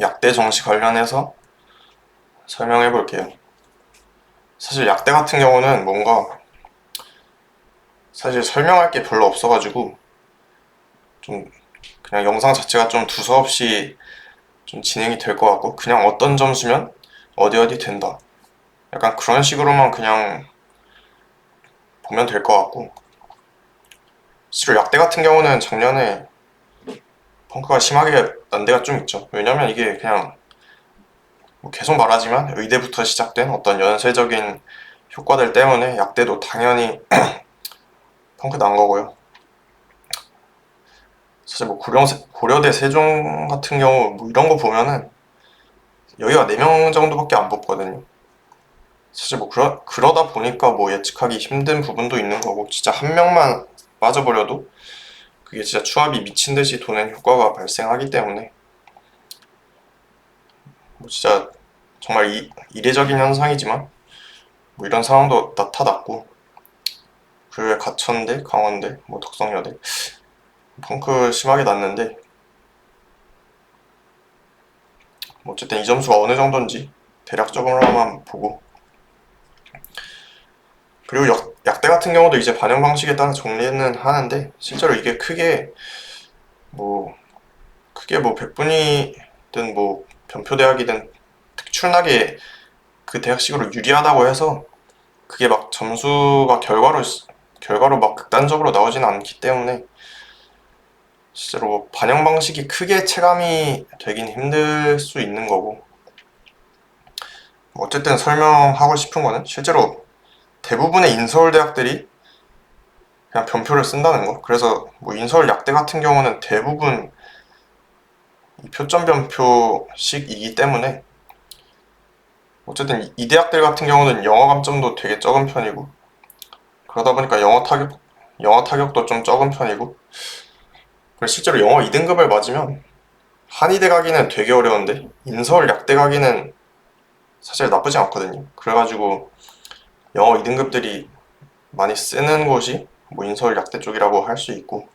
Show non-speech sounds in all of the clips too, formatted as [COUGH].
약대 정시 관련해서 설명해 볼게요. 사실 약대 같은 경우는 뭔가 사실 설명할 게 별로 없어가지고 좀 그냥 영상 자체가 좀 두서없이 좀 진행이 될 것 같고 그냥 어떤 점수면 어디 어디 된다. 약간 그런 식으로만 그냥 보면 될 것 같고 실제로 약대 같은 경우는 작년에 펑크가 심하게 난 데가 좀 있죠. 왜냐면 이게 그냥 뭐 계속 말하지만 의대부터 시작된 어떤 연쇄적인 효과들 때문에 약대도 당연히 [CLEARS THROAT] 펑크 난 거고요. 사실 뭐 고려, 고려대 세종 같은 경우 뭐 이런 거 보면은 여기가 4명 정도밖에 안 뽑거든요. 사실 뭐 그러, 그러다 보니까 뭐 예측하기 힘든 부분도 있는 거고 진짜 한 명만 빠져버려도 그게 진짜 추합이 미친 듯이 도는 효과가 발생하기 때문에. 뭐 진짜 정말 이, 이례적인 현상이지만 뭐 이런 상황도 나타났고 그 외에 가천대, 강원대, 뭐 덕성여대 펑크 심하게 났는데 뭐 어쨌든 이 점수가 어느 정도인지 대략적으로만 보고 그리고 역, 약대 같은 경우도 이제 반영 방식에 따라 정리는 하는데 실제로 이게 크게 뭐 크게 뭐 백분위든 뭐 변표대학이든 특출나게 그 대학식으로 유리하다고 해서 그게 막 점수가 결과로 결과로 막 극단적으로 나오지는 않기 때문에 실제로 뭐 반영 방식이 크게 체감이 되긴 힘들 수 있는 거고. 뭐 어쨌든 설명하고 싶은 거는 실제로 대부분의 인서울 대학들이 그냥 변표를 쓴다는 거. 그래서 뭐 인서울 약대 같은 경우는 대부분 이 표점 변표식이기 때문에 어쨌든 이 대학들 같은 경우는 영어 감점도 되게 적은 편이고 그러다 보니까 영어 타격 영어 타격도 좀 적은 편이고 그래서 실제로 영어 2등급을 맞으면 한의대 가기는 되게 어려운데 인서울 약대 가기는 사실 나쁘지 않거든요. 그래가지고 영어 2등급들이 많이 쓰는 곳이 뭐 인서울 약대 쪽이라고 할 수 있고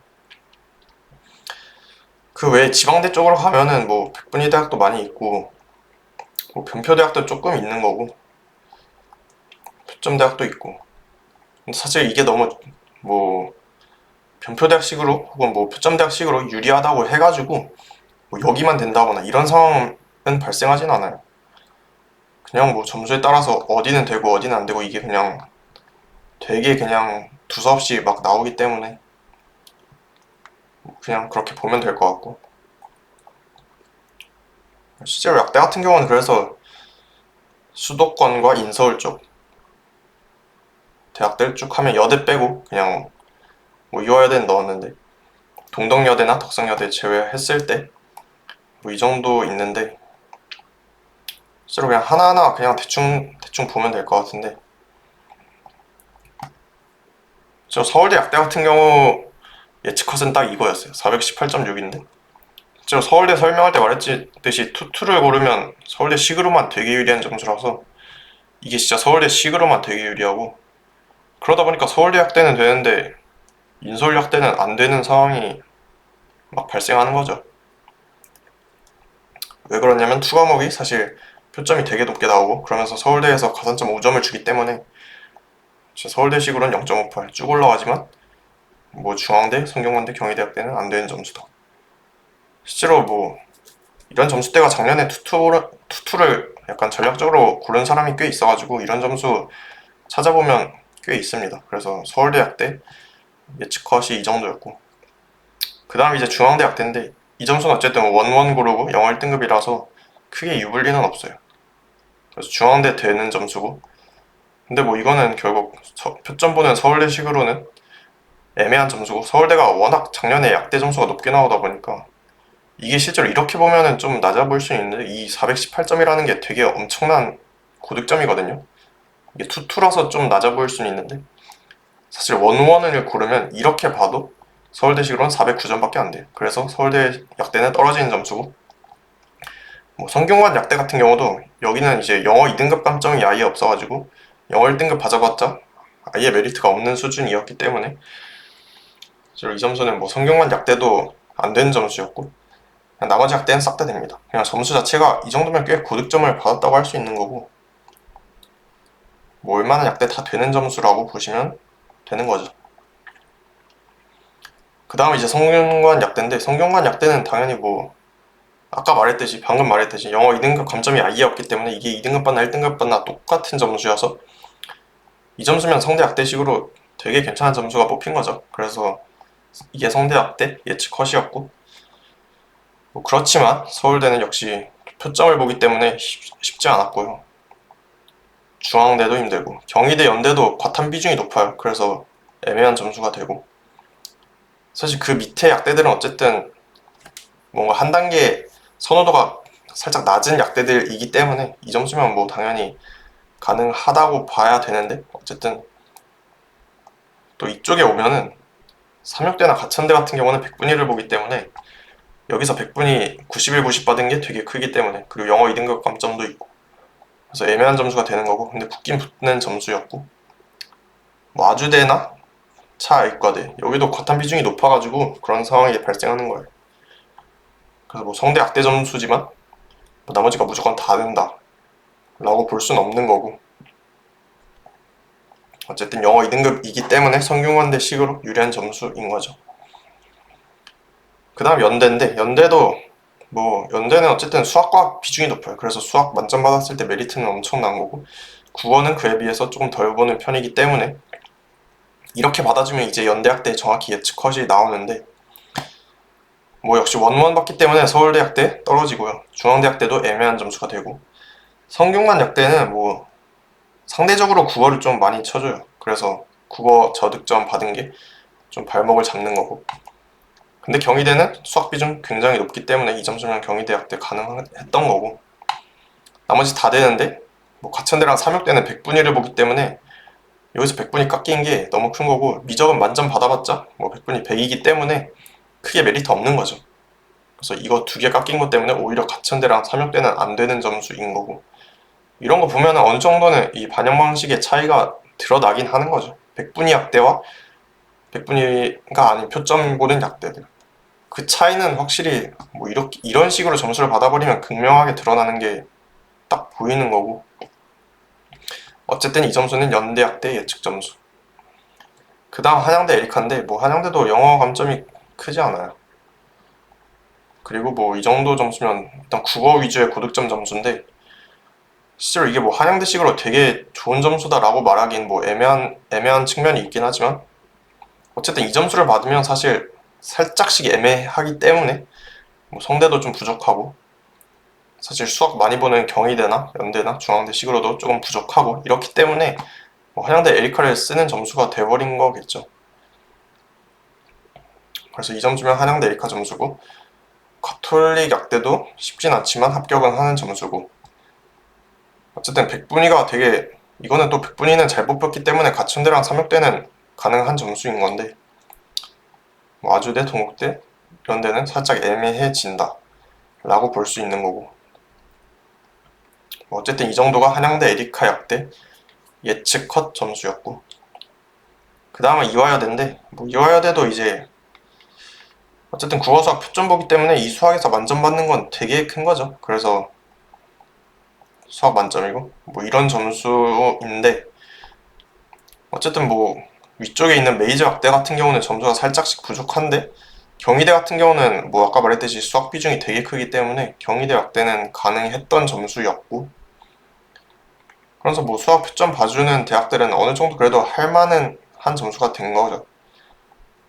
그 외에 지방대 쪽으로 가면은 뭐 백분위 대학도 많이 있고 뭐 변표 대학도 조금 있는 거고 표점 대학도 있고 사실 이게 너무 뭐 변표 대학식으로 혹은 뭐 표점 대학식으로 유리하다고 해가지고 뭐 여기만 된다거나 이런 상황은 발생하진 않아요. 그냥 뭐 점수에 따라서 어디는 되고 어디는 안 되고 이게 그냥 되게 그냥 두서없이 막 나오기 때문에 그냥 그렇게 보면 될 것 같고. 실제로 약대 같은 경우는 그래서 수도권과 인서울 쪽 대학들 쭉 하면 여대 빼고 그냥 뭐 유아여대는 넣었는데 동덕여대나 덕성여대 제외했을 때 뭐 이 정도 있는데 실제로 그냥 하나하나 그냥 대충 대충 보면 될 것 같은데. 저 서울대 약대 같은 경우 예측컷은 딱 이거였어요. 418.6인데. 실제로 서울대 설명할 때 말했듯이 투투를 고르면 서울대 식으로만 되게 유리한 점수라서 이게 진짜 서울대 식으로만 되게 유리하고. 그러다 보니까 서울대 약대는 되는데 인서울 약대는 안 되는 상황이 막 발생하는 거죠. 왜 그러냐면 투 과목이 사실 표점이 되게 높게 나오고 그러면서 서울대에서 가산점 5점을 주기 때문에 서울대식으로는 0.58 쭉 올라가지만 뭐 중앙대, 성균관대, 경희대학 때는 안 되는 점수다. 실제로 뭐 이런 점수대가 작년에 투투를, 투투를 약간 전략적으로 고른 사람이 꽤 있어가지고 이런 점수 찾아보면 꽤 있습니다. 그래서 서울대학 때 예측컷이 이 정도였고 그 다음 이제 중앙대학 때인데 이 점수는 어쨌든 원원 고르고 영어 1등급이라서 크게 유불리는 없어요. 그래서 중앙대 되는 점수고 근데 뭐 이거는 결국 서, 표점 보는 서울대식으로는 애매한 점수고 서울대가 워낙 작년에 약대 점수가 높게 나오다 보니까 이게 실제로 이렇게 보면은 좀 낮아 보일 수 있는데 이 418점이라는 게 되게 엄청난 고득점이거든요. 이게 투투라서 좀 낮아 보일 수는 있는데 사실 원원을 고르면 이렇게 봐도 서울대식으로는 409점밖에 안 돼요. 그래서 서울대 약대는 떨어지는 점수고 뭐 성균관 약대 같은 경우도 여기는 이제 영어 2등급 감점이 아예 없어가지고 영어 1등급 받아봤자 아예 메리트가 없는 수준이었기 때문에 이 점수는 뭐 성균관 약대도 안 되는 점수였고 나머지 학대는 싹 다 됩니다. 그냥 점수 자체가 이 정도면 꽤 고득점을 받았다고 할 수 있는 거고 뭐 얼마나 약대 다 되는 점수라고 보시면 되는 거죠. 그 다음 이제 성균관 약대인데 성균관 약대는 당연히 뭐 아까 말했듯이 방금 말했듯이 영어 2등급 감점이 아예 없기 때문에 이게 2등급 받나 1등급 받나 똑같은 점수여서 이 점수면 성대 약대식으로 되게 괜찮은 점수가 뽑힌 거죠. 그래서 이게 성대 약대 예측 컷이었고 뭐 그렇지만 서울대는 역시 표점을 보기 때문에 쉽- 쉽지 않았고요. 중앙대도 힘들고 경희대 연대도 과탐 비중이 높아요. 그래서 애매한 점수가 되고 사실 그 밑에 약대들은 어쨌든 뭔가 한 단계 선호도가 살짝 낮은 약대들이기 때문에 이 점수면 뭐 당연히 가능하다고 봐야 되는데 어쨌든 또 이쪽에 오면은 삼육대나 가천대 같은 경우는 100분위 1을 보기 때문에 여기서 100분이 91, 90 받은 게 되게 크기 때문에 그리고 영어 2등급 감점도 있고 그래서 애매한 점수가 되는 거고 근데 붙긴 붙는 점수였고 뭐 아주대나 차이과대 여기도 과탐 비중이 높아가지고 그런 상황이 발생하는 거예요 그래서 뭐 성대 약대 점수지만 뭐 나머지가 무조건 다 된다. 라고 볼 수는 없는 거고. 어쨌든 영어 2등급이기 때문에 성균관대 식으로 유리한 점수인 거죠. 그 다음 연대인데 연대도 뭐 연대는 어쨌든 수학과 비중이 높아요. 그래서 수학 만점 받았을 때 메리트는 엄청난 거고 국어는 그에 비해서 조금 덜 보는 편이기 때문에 이렇게 받아주면 이제 연대학대 정확히 예측 컷이 나오는데 뭐 역시 원원 받기 때문에 서울대학대 떨어지고요. 중앙대학대도 애매한 점수가 되고 성균관 약대는 뭐 상대적으로 국어를 좀 많이 쳐줘요. 그래서 국어 저득점 받은 게 좀 발목을 잡는 거고 근데 경희대는 수학 비중 굉장히 높기 때문에 이 점수면 경희대학 때 가능했던 거고 나머지 다 되는데 뭐 가천대랑 삼육대는 100분위를 보기 때문에 여기서 100분위 깎인 게 너무 큰 거고 미적은 만점 받아봤자 뭐 100분위 100이기 때문에 크게 메리트 없는 거죠. 그래서 이거 두 개 깎인 것 때문에 오히려 가천대랑 삼육대는 안 되는 점수인 거고 이런 거 보면 어느 정도는 이 반영 방식의 차이가 드러나긴 하는 거죠. 100분위 약대와 100분위가 아닌 표점 보는 약대들. 그 차이는 확실히 뭐 이렇게 이런 식으로 점수를 받아버리면 극명하게 드러나는 게 딱 보이는 거고 어쨌든 이 점수는 연대학대 예측 점수. 그 다음 한양대 에리카인데 뭐 한양대도 영어 감점이 크지 않아요 그리고 뭐 이 정도 점수면 일단 국어 위주의 고득점 점수인데 실제로 이게 뭐 한양대식으로 되게 좋은 점수다라고 말하긴 뭐 애매한 애매한 측면이 있긴 하지만 어쨌든 이 점수를 받으면 사실 살짝씩 애매하기 때문에 뭐 성대도 좀 부족하고 사실 수학 많이 보는 경희대나 연대나 중앙대식으로도 조금 부족하고 이렇기 때문에 뭐 한양대 에리카를 쓰는 점수가 돼버린 거겠죠. 그래서 이 점수면 한양대 에리카 점수고 가톨릭 약대도 쉽진 않지만 합격은 하는 점수고. 어쨌든 백분위가 되게 이거는 또 백분위는 잘 뽑혔기 때문에 가천대랑 삼육대는 가능한 점수인 건데 뭐 아주대, 동국대 이런 데는 살짝 애매해진다 라고 볼 수 있는 거고. 뭐 어쨌든 이 정도가 한양대 에리카 약대 예측 컷 점수였고. 그 다음은 이화여대인데 뭐 이화여대도 이제 어쨌든 국어 수학 표점 보기 때문에 이 수학에서 만점 받는 건 되게 큰 거죠 그래서 수학 만점이고 뭐 이런 점수인데 어쨌든 뭐 위쪽에 있는 메이저 학대 같은 경우는 점수가 살짝씩 부족한데 경희대 같은 경우는 뭐 아까 말했듯이 수학 비중이 되게 크기 때문에 경희대 학대는 가능했던 점수였고 그래서 뭐 수학 표점 봐주는 대학들은 어느 정도 그래도 할 만한 한 점수가 된 거죠.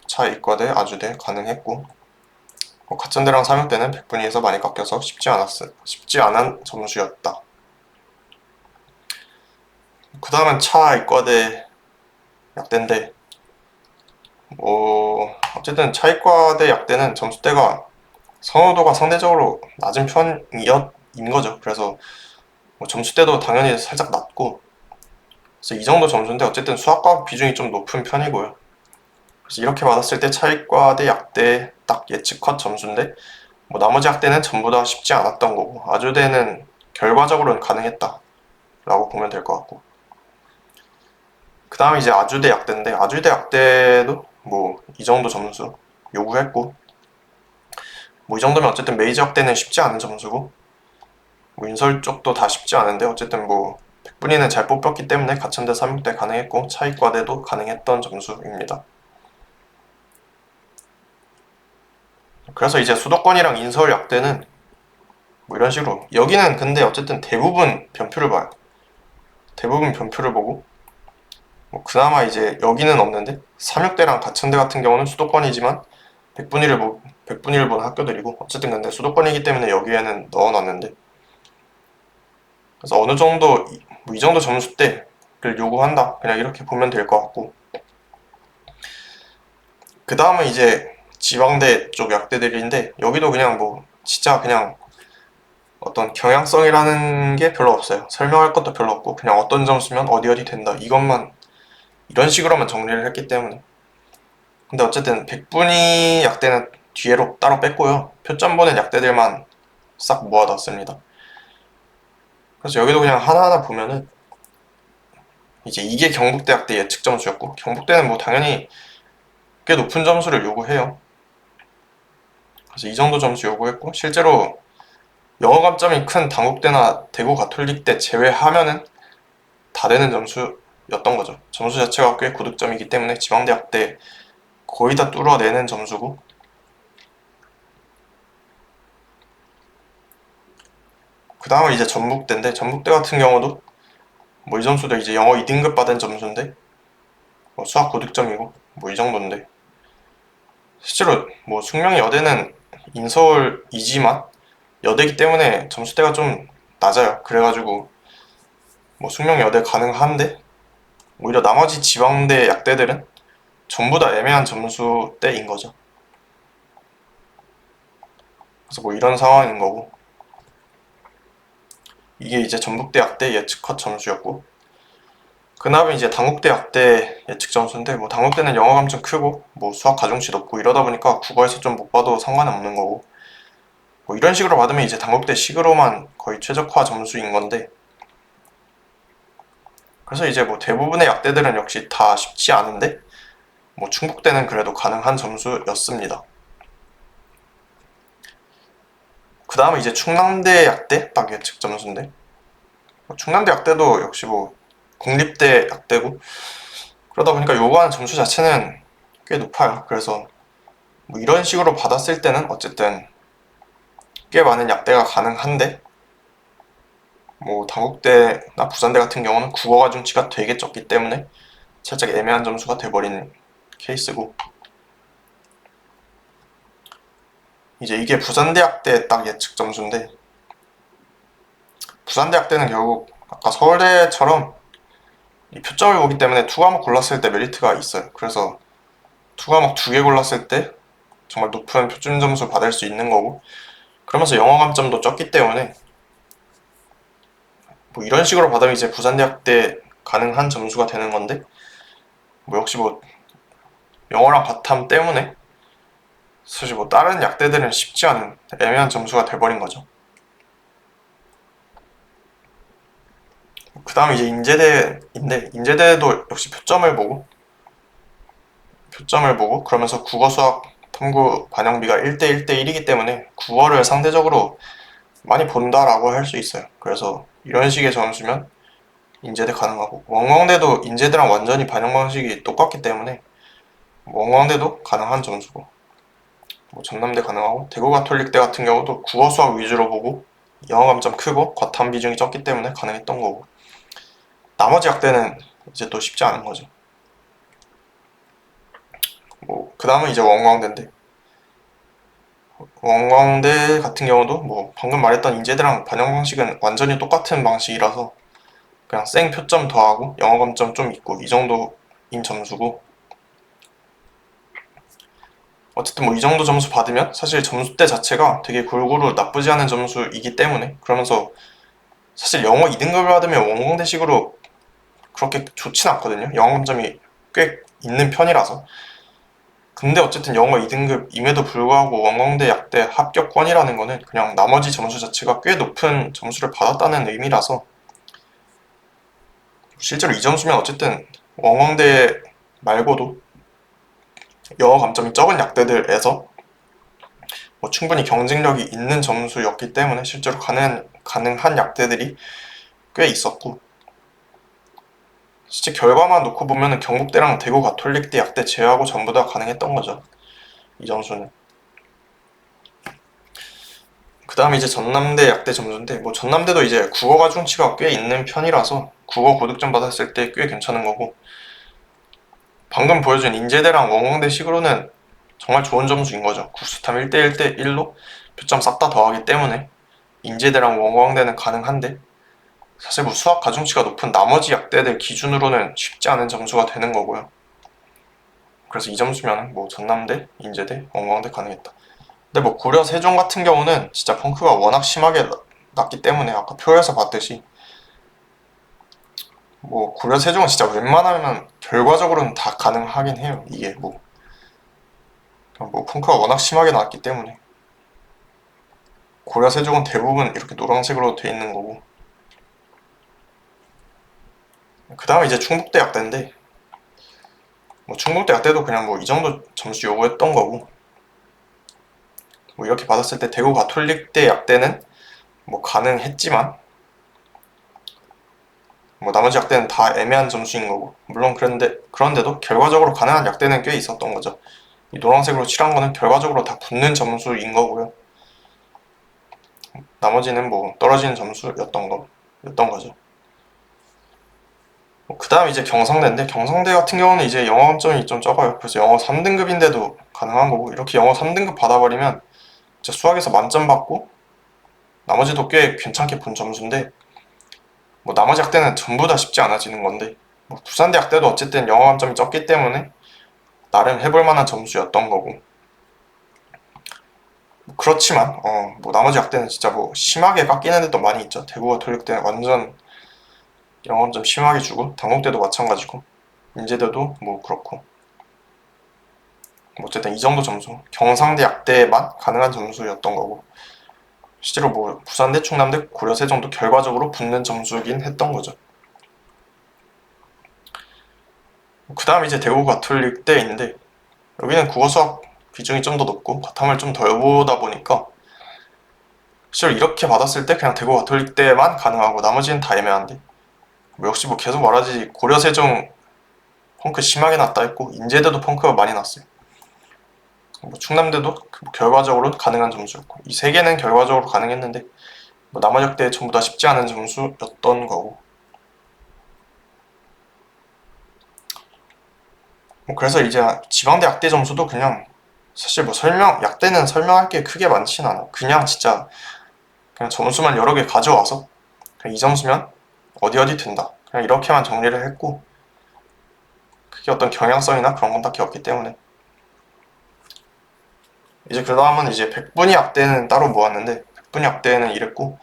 차 이과대, 아주대 가능했고 뭐 가천대랑 삼육대는 100분위에서 많이 깎여서 쉽지 않았어 쉽지 않은 점수였다. 그 다음은 차 이과대 약대인데 뭐 어쨌든 차 이과대 약대는 점수대가 선호도가 상대적으로 낮은 편이인 거죠. 그래서 뭐 점수대도 당연히 살짝 낮고 그래서 이 정도 점수인데 어쨌든 수학과 비중이 좀 높은 편이고요. 그래서 이렇게 받았을 때 차이과대 약대 딱 예측 컷 점수인데 뭐 나머지 학대는 전부 다 쉽지 않았던 거고 아주대는 결과적으로는 가능했다 라고 보면 될 것 같고 그 다음 이제 아주대 약대인데 아주대 약대도 뭐 이 정도 점수 요구했고 뭐 이 정도면 어쨌든 메이저 학대는 쉽지 않은 점수고 뭐 인설 쪽도 다 쉽지 않은데 어쨌든 뭐 백분위는 잘 뽑혔기 때문에 가천대 3육대 가능했고 차익과대도 가능했던 점수입니다. 그래서 이제 수도권이랑 인서울 약대는 뭐 이런 식으로 여기는 근데 어쨌든 대부분 변표를 봐요. 대부분 변표를 보고 뭐 그나마 이제 여기는 없는데 삼육대랑 가천대 같은 경우는 수도권이지만 백분위를 보 백분위를 본 학교들이고 어쨌든 근데 수도권이기 때문에 여기에는 넣어놨는데 그래서 어느 정도 이, 뭐이 정도 점수대를 요구한다 그냥 이렇게 보면 될 것 같고 그 다음은 이제 지방대 쪽 약대들인데 여기도 그냥 뭐 진짜 그냥 어떤 경향성이라는 게 별로 없어요. 설명할 것도 별로 없고 그냥 어떤 점수면 어디 어디 된다 이것만 이런 식으로만 정리를 했기 때문에 근데 어쨌든 백분위 약대는 뒤로 따로 뺐고요. 표점 보는 약대들만 싹 모아놨습니다. 그래서 여기도 그냥 하나하나 보면은 이제 이게 경북대학대 예측 점수였고 경북대는 뭐 당연히 꽤 높은 점수를 요구해요. 그래서 이 정도 점수 요구했고 실제로 영어 감점이 큰 당국대나 대구 가톨릭대 제외하면은 다 되는 점수였던 거죠. 점수 자체가 꽤 고득점이기 때문에 지방대학 때 거의 다 뚫어내는 점수고 그 다음은 이제 전북대인데 전북대 같은 경우도 뭐 이 점수도 이제 영어 2등급 받은 점수인데 뭐 수학 고득점이고 뭐 이 정도인데 실제로 뭐 숙명이 여대는 인서울이지만 여대기 때문에 점수대가 좀 낮아요. 그래가지고 뭐 숙명 여대 가능한데 오히려 나머지 지방대 약대들은 전부 다 애매한 점수대인 거죠. 그래서 뭐 이런 상황인 거고 이게 이제 전북대 약대 예측 컷 점수였고 그 다음에 이제 당국대 약대 예측 점수인데 뭐 당국대는 영어 감점 크고 뭐 수학 가중치 높고 이러다 보니까 국어에서 좀 못 봐도 상관은 없는 거고. 뭐 이런 식으로 받으면 이제 당국대 식으로만 거의 최적화 점수인 건데. 그래서 이제 뭐 대부분의 약대들은 역시 다 쉽지 않은데 뭐 충북대는 그래도 가능한 점수였습니다. 그 다음에 이제 충남대 약대 딱 예측 점수인데. 뭐 충남대 약대도 역시 뭐 국립대 약대고 그러다 보니까 요구하는 점수 자체는 꽤 높아요. 그래서 뭐 이런 식으로 받았을 때는 어쨌든 꽤 많은 약대가 가능한데 뭐 당국대나 부산대 같은 경우는 국어 가 중치가 되게 적기 때문에 살짝 애매한 점수가 돼버린 케이스고 이제 이게 부산대학대 딱 예측 점수인데 부산대학대는 결국 아까 서울대처럼 이 표점을 보기 때문에 투 과목 골랐을 때 메리트가 있어요. 그래서 투 과목 두 개 골랐을 때 정말 높은 표준 점수 받을 수 있는 거고 그러면서 영어 감점도 적기 때문에 뭐 이런 식으로 받으면 이제 부산대학 때 가능한 점수가 되는 건데 뭐 역시 뭐 영어랑 바탐 때문에 사실 뭐 다른 약대들은 쉽지 않은 애매한 점수가 돼버린 거죠. 그 다음에 이제 인제대인데 인제대도 역시 표점을 보고 표점을 보고 그러면서 국어 수학 탐구 반영비가 1대 1대 1이기 때문에 국어를 상대적으로 많이 본다라고 할 수 있어요. 그래서 이런 식의 점수면 인제대 가능하고 원광대도 인제대랑 완전히 반영 방식이 똑같기 때문에 원광대도 가능한 점수고 뭐 전남대 가능하고 대구 가톨릭대 같은 경우도 국어 수학 위주로 보고 영어 감점 크고 과탐 비중이 적기 때문에 가능했던 거고 나머지 학대는 이제 또 쉽지 않은 거죠. 뭐, 그 다음은 이제 원광대인데, 원광대 같은 경우도 뭐, 방금 말했던 인재대랑 반영 방식은 완전히 똑같은 방식이라서, 그냥 생 표점 더하고 영어 감점 좀 있고, 이 정도인 점수고, 어쨌든 뭐 이 정도 점수 받으면 사실 점수대 자체가 되게 골고루 나쁘지 않은 점수이기 때문에 그러면서 사실 영어 2등급을 받으면 원광대식으로 그렇게 좋진 않거든요. 영어 감점이 꽤 있는 편이라서 근데 어쨌든 영어 2등급임에도 불구하고 원광대 약대 합격권이라는 거는 그냥 나머지 점수 자체가 꽤 높은 점수를 받았다는 의미라서 실제로 이 점수면 어쨌든 원광대 말고도 영어 감점이 적은 약대들에서 뭐 충분히 경쟁력이 있는 점수였기 때문에 실제로 가능, 가능한 약대들이 꽤 있었고 실제 결과만 놓고 보면 경북대랑 대구 가톨릭대 약대 제외하고 전부 다 가능했던 거죠. 이 점수는. 그 다음에 이제 전남대 약대 점수인데 뭐 전남대도 이제 국어 가 중치가 꽤 있는 편이라서 국어 고득점 받았을 때 꽤 괜찮은 거고 방금 보여준 인제대랑 원광대 식으로는 정말 좋은 점수인 거죠. 국수탐 1대 1대 1로 표점 싹 다 더하기 때문에 인제대랑 원광대는 가능한데 사실 뭐 수학 가중치가 높은 나머지 약대들 기준으로는 쉽지 않은 점수가 되는 거고요. 그래서 이 점수면 뭐 전남대, 인제대, 원광대 가능했다. 근데 뭐 고려 세종 같은 경우는 진짜 펑크가 워낙 심하게 나- 났기 때문에 아까 표에서 봤듯이 뭐 고려 세종은 진짜 웬만하면 결과적으로는 다 가능하긴 해요. 이게 뭐, 뭐 펑크가 워낙 심하게 났기 때문에 고려 세종은 대부분 이렇게 노란색으로 돼 있는 거고 그 다음에 이제 충북대 약대인데 뭐 충북대 약대도 그냥 뭐 이 정도 점수 요구했던 거고 뭐 이렇게 받았을 때 대구 가톨릭대 약대는 뭐 가능했지만 뭐 나머지 약대는 다 애매한 점수인 거고 물론 그런데 그런데도 결과적으로 가능한 약대는 꽤 있었던 거죠. 이 노란색으로 칠한 거는 결과적으로 다 붙는 점수인 거고요. 나머지는 뭐 떨어지는 점수였던 거 였던 거죠. 그 다음 이제 경상대인데 경상대 같은 경우는 이제 영어 감점이 좀 적어요. 그래서 영어 3등급인데도 가능한 거고 이렇게 영어 3등급 받아버리면 진짜 수학에서 만점 받고 나머지도 꽤 괜찮게 본 점수인데 뭐 나머지 학대는 전부 다 쉽지 않아지는 건데 뭐 부산대 학대도 어쨌든 영어 감점이 적기 때문에 나름 해볼 만한 점수였던 거고 뭐 그렇지만 어 뭐 나머지 학대는 진짜 뭐 심하게 깎이는 데도 많이 있죠. 대구가 돌릭대는 완전 영어 감점 심하게 주고 당국대도 마찬가지고 인제대도 뭐 그렇고. 뭐 어쨌든 이 정도 점수. 경상대 약대만 가능한 점수였던 거고. 실제로 뭐 부산대 충남대 고려세 정도 결과적으로 붙는 점수긴 했던 거죠. 그 다음 이제 대구 가톨릭 대인데 여기는 국어 수학 비중이 좀 더 높고 과탐을 좀 덜 보다 보니까 실제로 이렇게 받았을 때 그냥 대구 가톨릭 대만 가능하고 나머지는 다 애매한데. 뭐 역시 뭐 계속 말하지 고려 세종 펑크 심하게 났다 했고 인제대도 펑크가 많이 났어요. 뭐 충남대도 그 결과적으로 가능한 점수였고 이 세 개는 결과적으로 가능했는데 뭐 학대 전부 다 쉽지 않은 점수였던 거고 뭐 그래서 이제 지방대 약대 점수도 그냥 사실 뭐 설명 약대는 설명할 게 크게 많진 않아 그냥 진짜 그냥 점수만 여러 개 가져와서 그냥 이 점수면 어디 어디 된다. 그냥 이렇게만 정리를 했고 그게 어떤 경향성이나 그런 건 딱히 없기 때문에 이제 그 다음은 이제 백분위 약대는 따로 모았는데 백분위 약대는 이랬고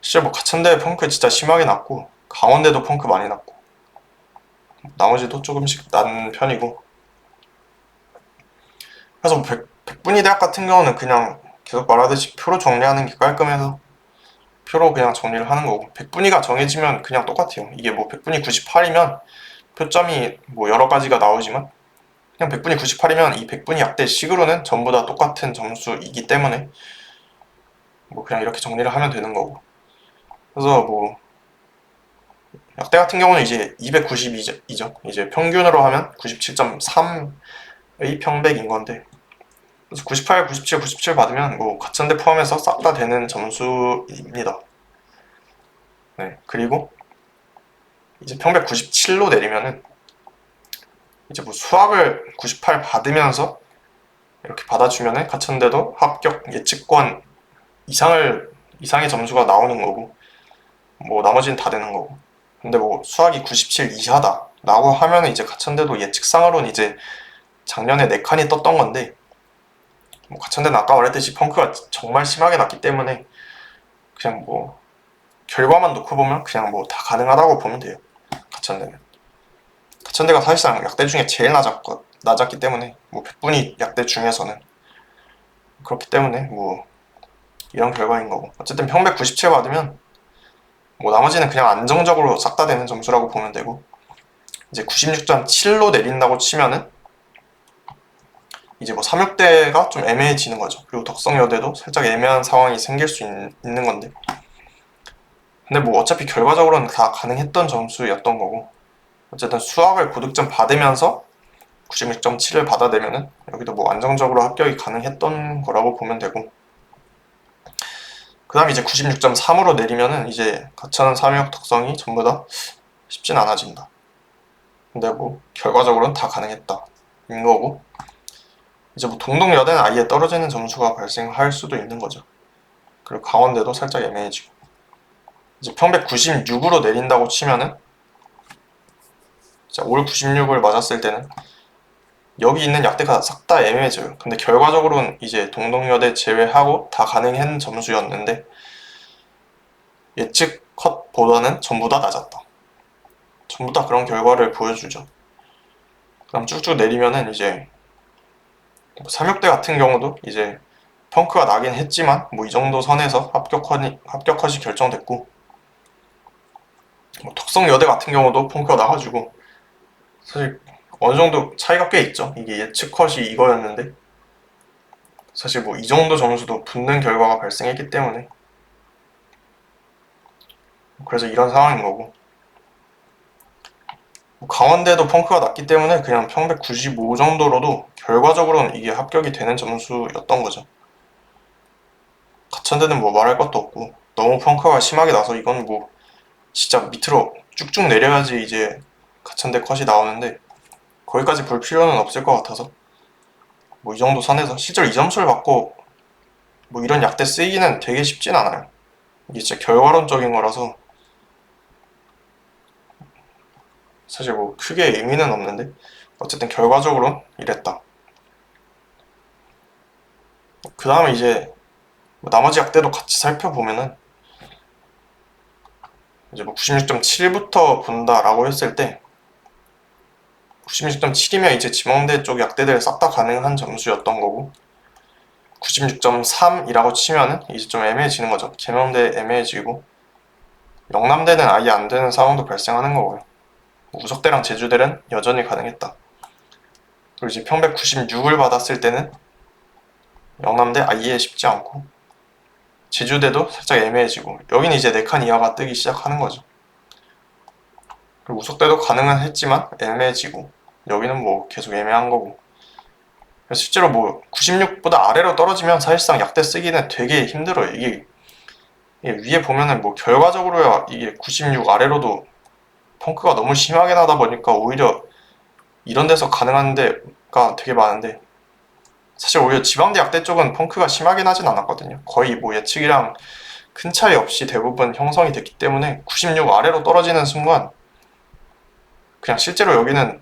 실제 뭐 가천대 펑크 진짜 심하게 났고 강원대도 펑크 많이 났고 나머지도 조금씩 난 편이고 그래서 뭐 백, 백분위 대학 같은 경우는 그냥 계속 말하듯이 표로 정리하는 게 깔끔해서 표로 그냥 정리를 하는 거고 100분위가 정해지면 그냥 똑같아요. 이게 뭐 100분위 98이면 표점이 뭐 여러 가지가 나오지만 그냥 100분위 98이면 이 100분위 약대 식으로는 전부 다 똑같은 점수이기 때문에 뭐 그냥 이렇게 정리를 하면 되는 거고 그래서 뭐 약대 같은 경우는 이제 292죠. 이제 평균으로 하면 97.3의 평백인 건데 그래서 98, 97, 97 받으면 뭐 가천대 포함해서 싹 다 되는 점수입니다. 네, 그리고 이제 평백 97로 내리면은 이제 뭐 수학을 98 받으면서 이렇게 받아주면은 가천대도 합격 예측권 이상을 이상의 점수가 나오는 거고 뭐 나머지는 다 되는 거고 근데 뭐 수학이 97 이하다 라고 하면은 이제 가천대도 예측상으로는 이제 작년에 4칸이 떴던 건데 뭐 가천대는 아까 말했듯이 펑크가 정말 심하게 났기 때문에 그냥 뭐 결과만 놓고 보면 그냥 뭐 다 가능하다고 보면 돼요. 가천대는. 가천대가 사실상 약대 중에 제일 낮았고, 낮았기 때문에 뭐 100분위 약대 중에서는 그렇기 때문에 뭐 이런 결과인 거고 어쨌든 평백 97 받으면 뭐 나머지는 그냥 안정적으로 싹 다 되는 점수라고 보면 되고 이제 96.7로 내린다고 치면은 이제 뭐 삼육대가 좀 애매해지는 거죠. 그리고 덕성여대도 살짝 애매한 상황이 생길 수 있, 있는 건데. 근데 뭐 어차피 결과적으로는 다 가능했던 점수였던 거고. 어쨌든 수학을 고득점 받으면서 96.7을 받아내면은 여기도 뭐 안정적으로 합격이 가능했던 거라고 보면 되고. 그 다음 이제 96.3으로 내리면은 이제 가차는 삼육 덕성이 전부 다 쉽진 않아진다. 근데 뭐 결과적으로는 다 가능했다. 인 거고. 이제 뭐 동동여대는 아예 떨어지는 점수가 발생할 수도 있는 거죠. 그리고 강원대도 살짝 애매해지고. 이제 평백 96으로 내린다고 치면은 자, 올 96을 맞았을 때는 여기 있는 약대가 싹 다 애매해져요. 근데 결과적으로는 이제 동동여대 제외하고 다 가능한 점수였는데 예측 컷보다는 전부 다 낮았다. 전부 다 그런 결과를 보여주죠. 그다음 쭉쭉 내리면은 이제 뭐 삼육대 같은 경우도 이제 펑크가 나긴 했지만 뭐 이 정도 선에서 합격 컷이 합격 컷이 결정됐고 뭐 덕성여대 같은 경우도 펑크가 나가지고 사실 어느 정도 차이가 꽤 있죠. 이게 예측 컷이 이거였는데 사실 뭐 이 정도 점수도 붙는 결과가 발생했기 때문에 그래서 이런 상황인 거고 뭐 강원대도 펑크가 났기 때문에 그냥 평백 95 정도로도 결과적으로는 이게 합격이 되는 점수였던 거죠. 가천대는 뭐 말할 것도 없고 너무 펑크가 심하게 나서 이건 뭐 진짜 밑으로 쭉쭉 내려야지 이제 가천대 컷이 나오는데 거기까지 볼 필요는 없을 것 같아서 뭐 이 정도 선에서 실제로 이 점수를 받고 뭐 이런 약대 쓰이기는 되게 쉽진 않아요. 이게 진짜 결과론적인 거라서 사실 뭐 크게 의미는 없는데 어쨌든 결과적으로 이랬다. 그 다음에 이제 뭐 나머지 약대도 같이 살펴보면은 이제 뭐 96.7부터 본다라고 했을 때 96.7이면 이제 지명대 쪽 약대들 싹 다 가능한 점수였던 거고 96.3이라고 치면은 이제 좀 애매해지는 거죠. 계명대 애매해지고 영남대는 아예 안 되는 상황도 발생하는 거고요. 우석대랑 제주대는 여전히 가능했다. 그리고 이제 평백 96을 받았을 때는 영남대 아예 쉽지 않고 제주대도 살짝 애매해지고 여기는 이제 4칸 이하가 뜨기 시작하는 거죠. 그리고 우석대도 가능은 했지만 애매해지고 여기는 뭐 계속 애매한 거고 실제로 뭐 96보다 아래로 떨어지면 사실상 약대 쓰기는 되게 힘들어요. 이게, 이게 위에 보면은 뭐 결과적으로야 이게 96 아래로도 펑크가 너무 심하게 나다 보니까 오히려 이런 데서 가능한 데가 되게 많은데 사실 오히려 지방대 약대 쪽은 펑크가 심하게 나진 않았거든요. 거의 뭐 예측이랑 큰 차이 없이 대부분 형성이 됐기 때문에 96 아래로 떨어지는 순간 그냥 실제로 여기는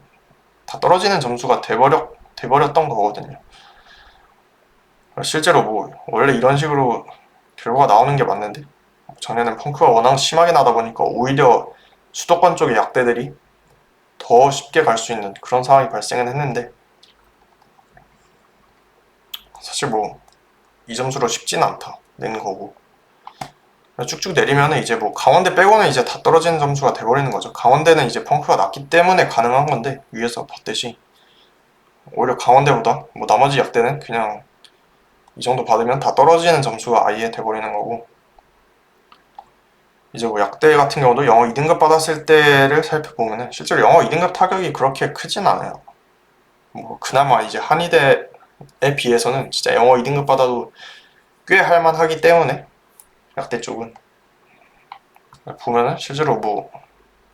다 떨어지는 점수가 돼버렸, 돼버렸던 거거든요. 실제로 뭐 원래 이런 식으로 결과가 나오는 게 맞는데 전에는 펑크가 워낙 심하게 나다 보니까 오히려 수도권 쪽의 약대들이 더 쉽게 갈 수 있는 그런 상황이 발생은 했는데 사실 뭐 이 점수로 쉽지는 않다 낸 거고. 쭉쭉 내리면은 이제 뭐 강원대 빼고는 이제 다 떨어지는 점수가 돼버리는 거죠. 강원대는 이제 펑크가 났기 때문에 가능한 건데 위에서 봤듯이 오히려 강원대보다 뭐 나머지 약대는 그냥 이 정도 받으면 다 떨어지는 점수가 아예 돼버리는 거고 이제 뭐 약대 같은 경우도 영어 2등급 받았을 때를 살펴보면은 실제로 영어 2등급 타격이 그렇게 크진 않아요. 뭐 그나마 이제 한의대에 비해서는 진짜 영어 2등급 받아도 꽤 할만하기 때문에 약대 쪽은 보면은 실제로 뭐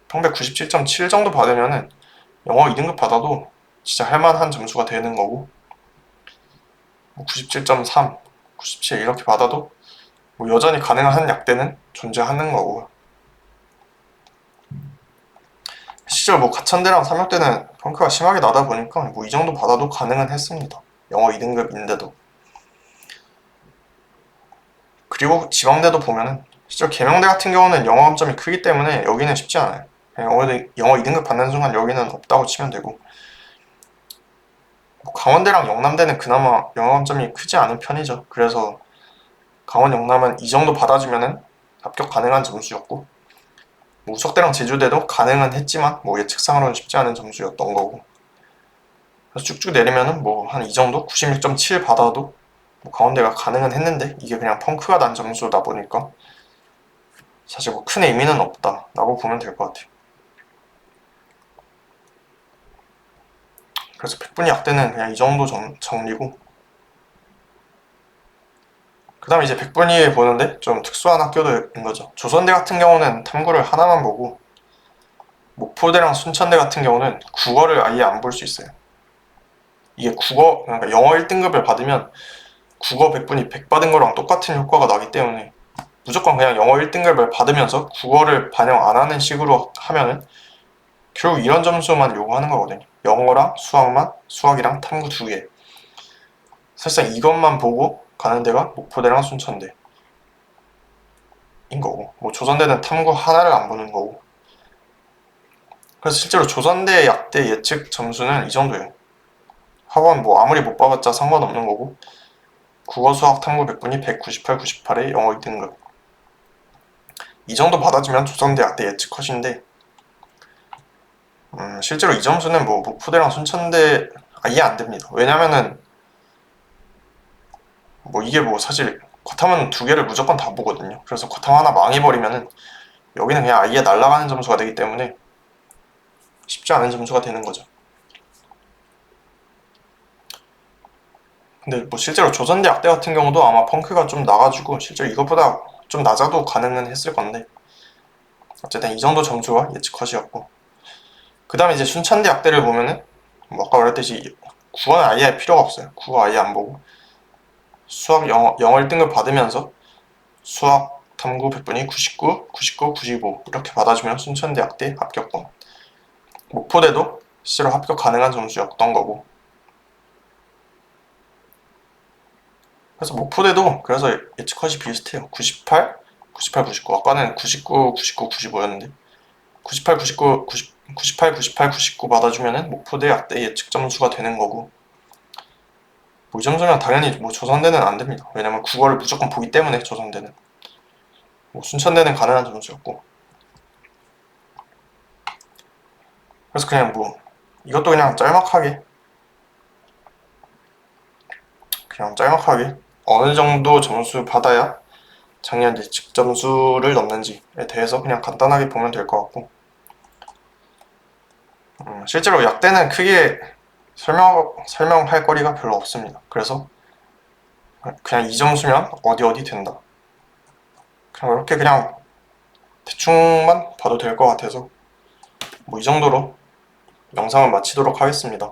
평백 97.7 정도 받으면은 영어 2등급 받아도 진짜 할만한 점수가 되는 거고 97.3, 97 이렇게 받아도 뭐 여전히 가능한 약대는 존재하는 거고 실제로 뭐 가천대랑 삼육대는 펑크가 심하게 나다 보니까 뭐 이 정도 받아도 가능은 했습니다. 영어 2등급인데도 그리고 지방대도 보면은 실제로 계명대 같은 경우는 영어 감점이 크기 때문에 여기는 쉽지 않아요. 영어, 영어 2등급 받는 순간 여기는 없다고 치면 되고 뭐 강원대랑 영남대는 그나마 영어 감점이 크지 않은 편이죠. 그래서 강원 영남은 이 정도 받아주면은 합격 가능한 점수였고 뭐 우석대랑 제주대도 가능은 했지만 뭐 예측상으로는 쉽지 않은 점수였던 거고 그래서 쭉쭉 내리면은 뭐 한 이 정도 96.7 받아도 뭐 가운데가 가능은 했는데 이게 그냥 펑크가 난 점수다 보니까 사실 뭐 큰 의미는 없다라고 보면 될 것 같아요. 그래서 백분위 약대는 그냥 이 정도 정, 정리고 그 다음에 이제 백분위 보는데 좀 특수한 학교들인 거죠. 조선대 같은 경우는 탐구를 하나만 보고 목포대랑 순천대 같은 경우는 국어를 아예 안 볼 수 있어요. 이게 국어, 그러니까 영어 1등급을 받으면 국어 100분이 100 받은 거랑 똑같은 효과가 나기 때문에 무조건 그냥 영어 1등급을 받으면서 국어를 반영 안 하는 식으로 하면은 결국 이런 점수만 요구하는 거거든요. 영어랑 수학만, 수학이랑 탐구 두 개. 사실상 이것만 보고 가는 데가 목포대랑 순천대. 인 거고. 뭐 조선대는 탐구 하나를 안 보는 거고. 그래서 실제로 조선대 약대 예측 점수는 이 정도예요. 학원 뭐 아무리 못 봐봤자 상관없는 거고. 국어, 수학, 탐구 100분이 198, 98에 영어 2등급. 이 정도 받아주면 조선대 약대 예측 컷인데 음, 실제로 이 점수는 뭐 목포대랑 순천대 아예 안 됩니다. 왜냐면은 뭐 이게 뭐 사실 쿼탐은 두 개를 무조건 다 보거든요. 그래서 쿼탐 하나 망해버리면은 여기는 그냥 아예 날아가는 점수가 되기 때문에 쉽지 않은 점수가 되는 거죠. 근데 뭐 실제로 조선대 약대 같은 경우도 아마 펑크가 좀 나가지고 실제로 이것보다 좀 낮아도 가능은 했을 건데 어쨌든 이 정도 점수가 예측 컷이었고 그 다음에 이제 순천대 약대를 보면은 뭐 아까 말했듯이 국어는 아예 할 필요가 없어요. 국어 아예 안 보고 수학 영어, 영어 1등급 받으면서 수학 탐구 100분이 99, 99, 95 이렇게 받아주면 순천대 약대 합격권 목포대도 실제로 합격 가능한 점수였던 거고. 그래서 목포대도 그래서 예측 컷이 비슷해요. 98, 98, 99 아까는 99, 99, 95였는데 98, 99, 90, 98, 98, 99 받아주면은 목포대 약대 예측 점수가 되는 거고 뭐이 점수면 당연히 뭐 조선대는 안 됩니다. 왜냐면 국어를 무조건 보기 때문에 조선대는. 뭐 순천대는 가능한 점수였고. 그래서 그냥 뭐 이것도 그냥 짤막하게. 그냥 짤막하게 어느 정도 점수 받아야 작년 예측 점수를 넘는지에 대해서 그냥 간단하게 보면 될 것 같고. 음, 실제로 약대는 크게 설명, 설명할 거리가 별로 없습니다. 그래서 그냥 이 점수면 어디 어디 된다. 그냥 이렇게 그냥 대충만 봐도 될 것 같아서 뭐 이 정도로 영상을 마치도록 하겠습니다.